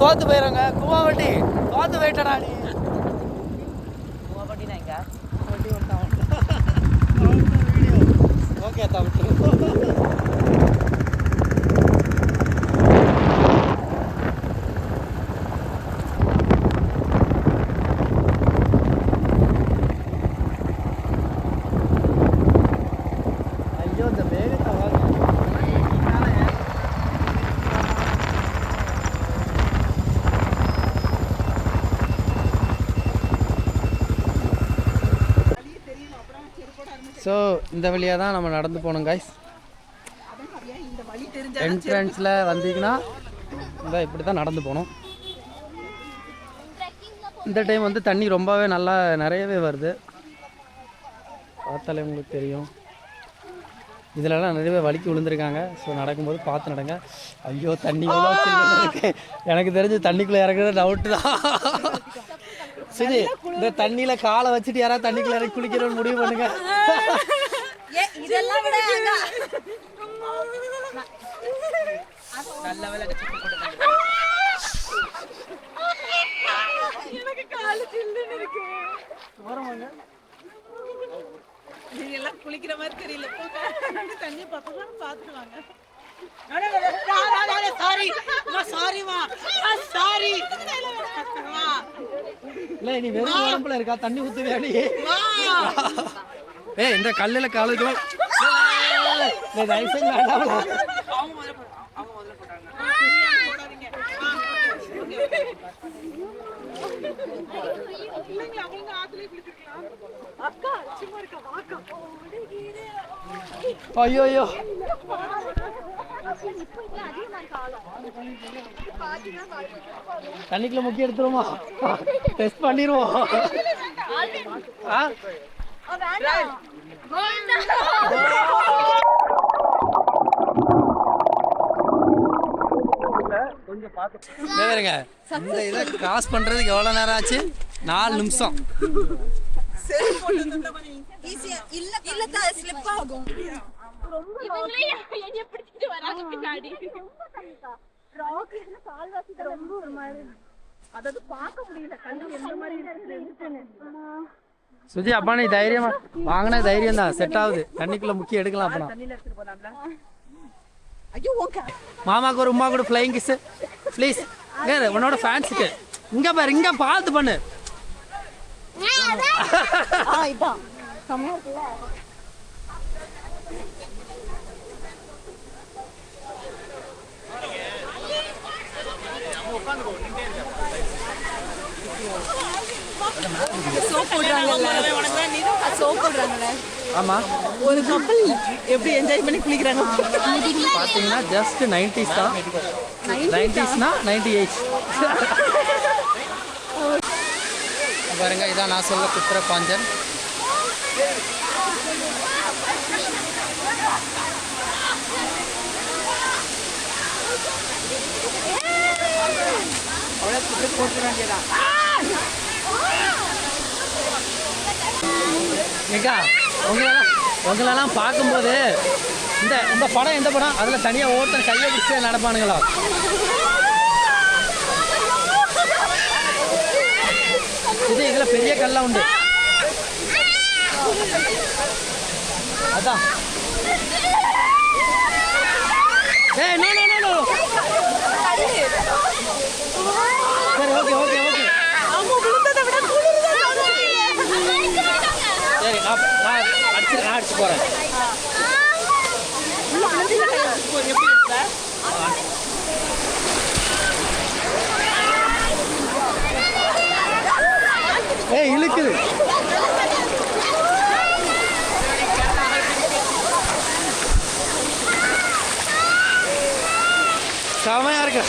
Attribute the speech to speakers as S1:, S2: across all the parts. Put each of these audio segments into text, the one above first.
S1: தோத்து போயிடுங்க குமாவட்டி தோத்து போயிட்டடா நீ.
S2: குமாப்பட்டினா எங்க?
S1: வண்டி ஓகே தவிட்டு ஐயோ இந்த வேகத்தை ஸோ இந்த வழியாக தான் நம்ம நடந்து போகணும் காய்ஸ் என்ட்ரன்ஸில் வந்தீங்கன்னா இந்த இப்படி தான் நடந்து போகணும். இந்த டைம் வந்து தண்ணி ரொம்பவே நல்லா நிறையவே வருது. பார்த்தாலே உங்களுக்கு தெரியும். இதிலலாம் நிறைய வலிக்கு விழுந்திருக்காங்க. ஸோ நடக்கும்போது பார்த்து நடங்க. ஐயோ தண்ணி இருக்கு எனக்கு தெரிஞ்சு தண்ணிக்குள்ளே இறங்குறது டவுட்டு தான். சரி இந்த தண்ணியில் காலை வச்சுட்டு யாராவது தண்ணிக்குள்ளே இறங்கி குளிக்கிறோன்னு முடிவு பண்ணுங்க.
S2: இதெல்லாம் விட நல்ல வேலை
S3: எனக்கு காலு சில்லுன்னு இருக்கு. நீங்க எல்லாம் குளிக்கிற மாதிரி தெரியல. போங்க தண்ணி பக்கம் பார்த்துட்டு வாங்க.
S1: இல்லை நீ வெறும் உடம்புல இருக்கா? தண்ணி ஊற்றுவே நீ ஏய் இந்த கல்லில் கால் வைக்கணும் தயவு செஞ்சு வேண்டாம்ல
S3: அவங்க ஆத்துலயே குளிச்சிருக்கலாம் அக்கா சும்மா இருக்கா வாக்கா.
S1: ஐயோ ஐயோ. தண்ணிக்குள்ள முக்கிய எடுத்துருவோமா? டெஸ்ட் பண்ணிடுவோம் இந்த இதை கிராஸ் பண்ணுறதுக்கு எவ்வளோ நேரம் ஆச்சு? நாலு நிமிஷம்.
S3: இல்ல இல்ல ஸ்லிப் ஆகும்.
S4: இவங்களே என்னைய பிடிச்சிட்டு வராங்க பின்னாடி
S3: அதாவது பார்க்க முடியல. கண்ணு எந்த மாதிரி இருக்குன்னு
S1: சுஜி அப்பா நீ தைரியமா வாங்கின தைரியம் தான் செட் ஆகுது. தண்ணிக்குள்ள முக்கிய எடுக்கலாம் அப்பனா. மாமாக்கு ஒரு உமா கூட. ஃப்ளைங் கிஸ் ப்ளீஸ் உன்னோட ஃபேன்ஸுக்கு இங்க பாரு. இங்க பார்த்து பண்ணு
S3: ஆ இதான் செம்மையா இருக்குல்ல சோப் போடுறாங்கல்ல சோப் போடுறாங்கல்ல
S1: ஆமா.
S3: ஒரு கப்பல் எப்படி என்ஜாய் பண்ணி குளிக்கிறாங்க?
S1: பார்த்தீங்கன்னா ஜஸ்ட் நைன்டிஸ் தான். நைன்டிஸ்னா நைன்டி எயிட் பாருங்க இதான் நான் சொல்ல குத்துற பாஞ்சன். ஏக்கா உங்களெல்லாம் உங்களெல்லாம் பார்க்கும்போது இந்த இந்த படம் எந்த படம்? அதில் தனியாக ஒருத்தன் கையை பிடிச்சி நடப்பானுங்களா? இது இதில் பெரிய கல்லாம் உண்டு. அதான். ஏய் நோ நோ நோ நோ சரி ஓகே ஓகே ஓகே
S3: அவங்க விழுந்ததை விட குளிர்தான்
S1: சரி நான் நான் அடிச்சு நான் அடிச்சு போகிறேன் ஏய் இழுக்குது செமையா இருக்கு.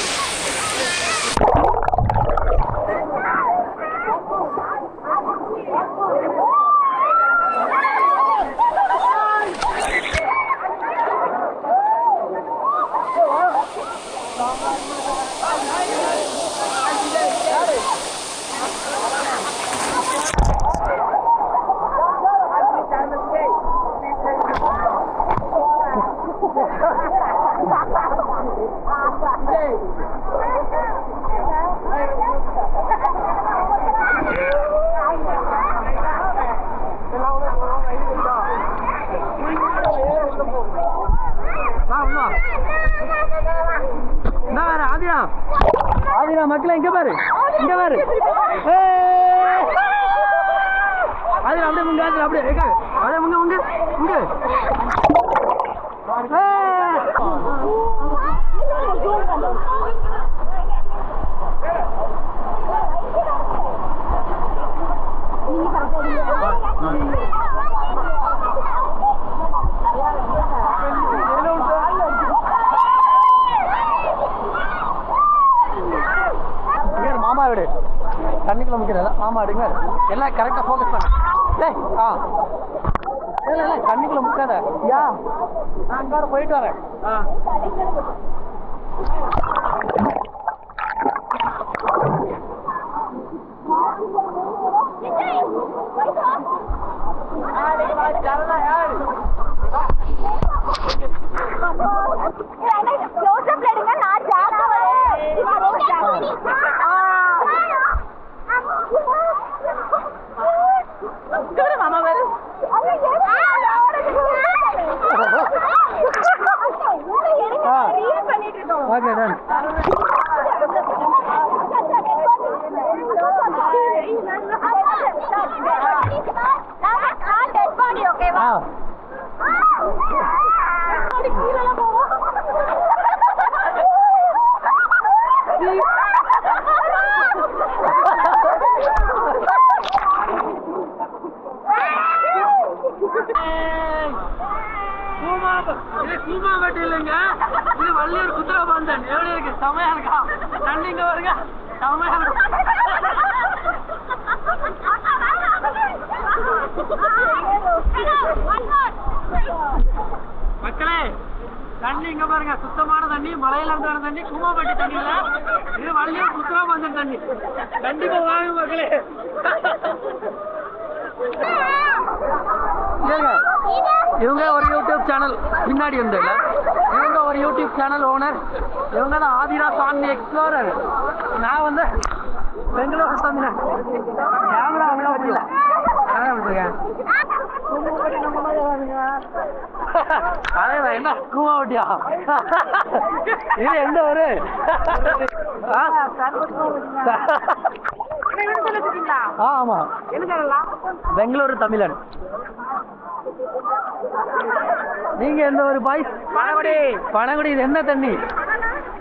S1: ஆதிரா மக்களே இங்க பாரு. இங்க பாரு. ஏய்! ஆதிரா அப்படியே முங்க ஆதிரா அப்படியே. எங்க அப்படியே முங்க முங்க முங்க ஏய்! இங்க இரு, மாமா விடு தண்ணிக்குள்ள முக்கிறதா ஆமா அடுங்க எல்லாம் கரெக்டாக ஃபோக்கஸ் டேய் ஆ. இல்லை இல்லை தண்ணிக்குள்ள முக்காத. யா. நான் அங்கே போயிட்டு வரேன். ஆ.
S4: யாரு எடுங்க நான் ஜாஸ்தி மாமா வரும்
S1: ஆ.
S4: பண்ணிட்டு இருக்கோம்
S1: ஓகே டன் ஆ. இது கூமாங்கட்டு இல்லைங்க இது வள்ளியூர் குதிரை பந்தன். எப்படி இருக்கு? செமையா இருக்கா? தண்ணிங்க வருங்க செமையா இருக்கு? மக்களே தண்ணி இங்க பாருங்க. சுத்தமான தண்ணி மலையில இருந்து தண்ணி கும்மாப்பட்டி தண்ணி இல்ல இது வள்ளியூர் குதிரை பந்தன் தண்ணி. கண்டிப்பா வாங்க மக்களே. ஏங்க, இவங்க ஒரு யூடியூப் சேனல் பின்னாடி வந்து இவங்க ஒரு யூடியூப் சேனல் ஓனர் இவங்க தான் ஆதிரா சாமி எக்ஸ்ப்ளோரர் நான் வந்து பெங்களூர் தந்தேன் கேமரா அங்கே வச்சுல அதேதான் என்ன? கூமாவட்டியா இது எந்த? ஆ? ஆமா. பெங்களூரு தமிழன். நீங்க எந்த ஒரு பாய் பனகுடி பனகுடி இது என்ன தண்ணி?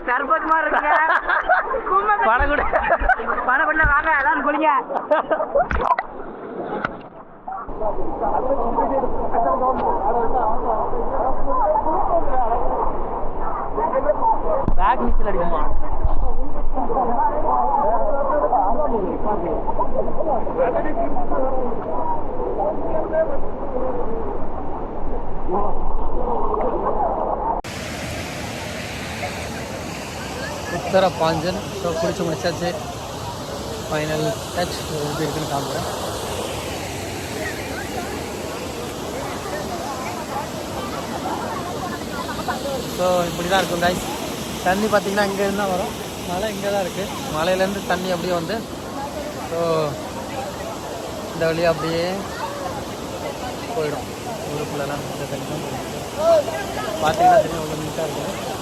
S1: சர்பத் மாதிரி இருக்குங்க பனகுடி பனகுடில வாங்க எல்லாரும் குளிங்க. பேக் நீச்சல் அடிக்குமா? உத்தர பாஞ்சன். ஸோ குளிச்சு முடிச்சாச்சு. ஃபைனல் டச் எப்படி இருக்குன்னு காமிக்கிறேன். ஸோ இப்படி தான் இருக்கும் காய்ஸ் தண்ணி பார்த்திங்கன்னா இங்கே இருந்தால் வரும். மலை இங்கே தான் இருக்குது மலையிலேருந்து தண்ணி அப்படியே வந்து ஸோ இந்த வழியாக அப்படியே போயிடும். ஊருக்குள்ளெல்லாம் இந்த தண்ணி தான் போயிடும். பார்த்தீங்கன்னா தண்ணி அவ்வளோ நீட்டாக இருக்குது.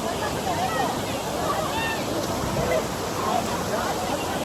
S1: Oh, my God.